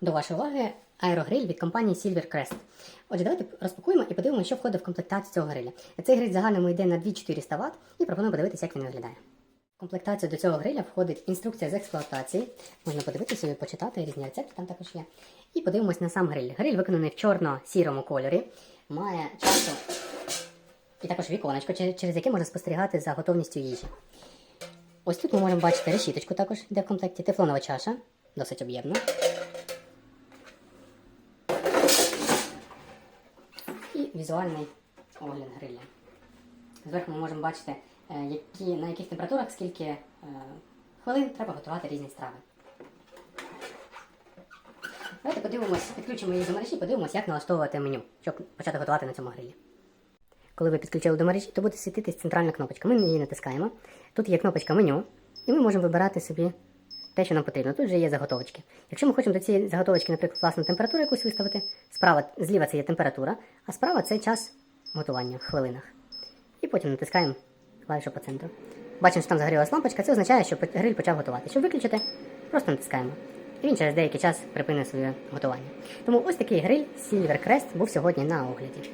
До вашої уваги аерогриль від компанії Silvercrest. Отже, давайте розпакуємо і подивимося, що входить в комплектацію цього гриля. Цей гриль загальному йде на 2400 Вт і пропоную подивитися, як він виглядає. В комплектацію до цього гриля входить інструкція з експлуатації. Можна подивитися і почитати різні рецепти, там також є. І подивимось на сам гриль. Гриль виконаний в чорно-сірому кольорі, має часу і також віконечко, через яке можна спостерігати за готовністю їжі. Ось тут ми можемо бачити решіточку також, де в комплекті тефлонова чаша, досить об'ємна. І візуальний огляд гриля. Зверху ми можемо бачити, е, які, на яких температурах, скільки е, хвилин треба готувати різні страви. Давайте подивимось, підключимо її до мережі, подивимось, як налаштовувати меню, щоб почати готувати на цьому грилі. Коли ви підключили до мережі, то буде світитись центральна кнопочка. Ми її натискаємо. Тут є кнопочка меню, і ми можемо вибирати собі те, що нам потрібно. Тут вже є заготовочки. Якщо ми хочемо до цієї заготовочки, наприклад, власну температуру якусь виставити, справа, зліва це є температура, а справа це час готування в хвилинах. І потім натискаємо клавішу по центру. Бачимо, що там загорілась лампочка, це означає, що гриль почав готувати. Щоб виключити, просто натискаємо. І він через деякий час припинить своє готування. Тому ось такий гриль Silver Crest був сьогодні на огляді.